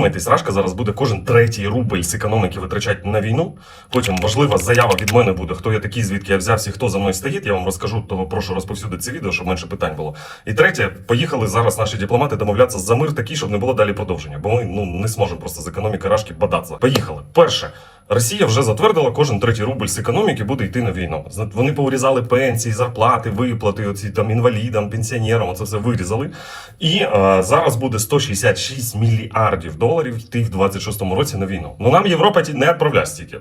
Вдумайтесь, Рашка зараз буде кожен третій рубль з економіки витрачати на війну. Потім важлива заява від мене буде, хто я такий, звідки я взявся, хто за мною стоїть. Я вам розкажу, того прошу розповсюдити це відео, щоб менше питань було. І третє, поїхали зараз наші дипломати домовлятися за мир такий, щоб не було далі продовження. Бо ми ну не зможемо просто з економіки Рашки бадатися. Поїхали. Перше. Росія вже затвердила, кожен третій рубль з економіки буде йти на війну. Вони повирізали пенсії, зарплати, виплати, оці там інвалідам, пенсіонерам, це все вирізали. І е, зараз буде 166 мільярдів доларів йти в 26-му році на війну. Ну нам Європа ті не відправляє стільки.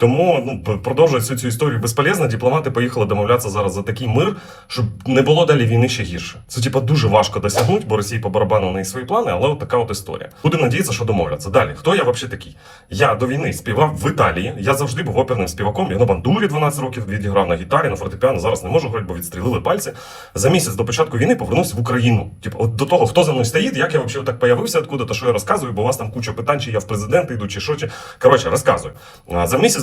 Тому ну п- продовжують всю цю історію безполезно. Дипломати поїхали домовлятися зараз за такий мир, щоб не було далі війни ще гірше. Це типа дуже важко досягнути, бо Росії по барабану неї свої плани, але от така от історія. Будемо надіятися, що домовляться. Далі, хто я взагалі такий? Я до війни співав в Італії. Я завжди був оперним співаком. Я на бандурі 12 років відіграв на гітарі, на фортепіано. Зараз не можу грати, бо відстрілили пальці. За місяць до початку війни повернувся в Україну. Типу, от до того, хто за мною стоїть, як я взагалі так появився, откуда то що я розказую, бо у вас там куча питань, чи я в президенти йду, чи що, чи коротше, розказую. За місяць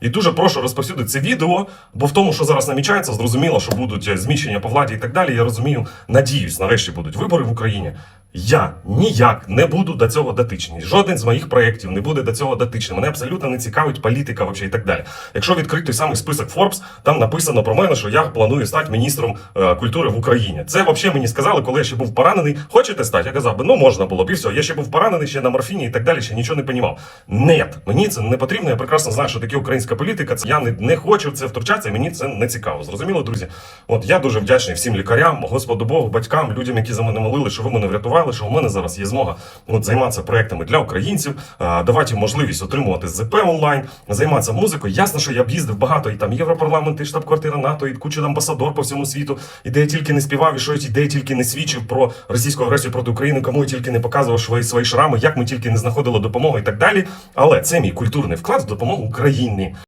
І дуже прошу розповсюдити це відео, бо в тому, що зараз намічається, зрозуміло, що будуть е, зміщення по владі і так далі. Я розумію, надіюсь, нарешті будуть вибори в Україні. Я ніяк не буду до цього дотичний. Жоден з моїх проєктів не буде до цього дотичним. Мене абсолютно не цікавить політика вообще і так далі. Якщо відкрити той самий список Forbes, там написано про мене, що я планую стати міністром е, культури в Україні. Це взагалі мені сказали, коли я ще був поранений. Хочете стати? Я казав би, ну можна було б і все. Я ще був поранений, ще на морфіні і так далі, ще нічого не понімав. Нет, мені це не потрібно. Я прекрасно знаю, що таке українська політика. Це я не, не хочу в це втручатися, мені це не цікаво. Зрозуміло, друзі? От я дуже вдячний всім лікарям, Господу Богу, батькам, людям, які за мене молили, що ви мене врятували, що у мене зараз є змога от, займатися проектами для українців, давати можливість отримувати ЗП онлайн, займатися музикою. Ясно, що я б їздив багато і там Європарламент, і штаб-квартира НАТО, і куча амбасадор по всьому світу, і де я тільки не співав, і що я де я тільки не свідчив про російську агресію проти України, кому я тільки не показував свої, свої шрами, як ми тільки не знаходили допомогу і так далі. Але це мій культурний вклад в допомогу Україні.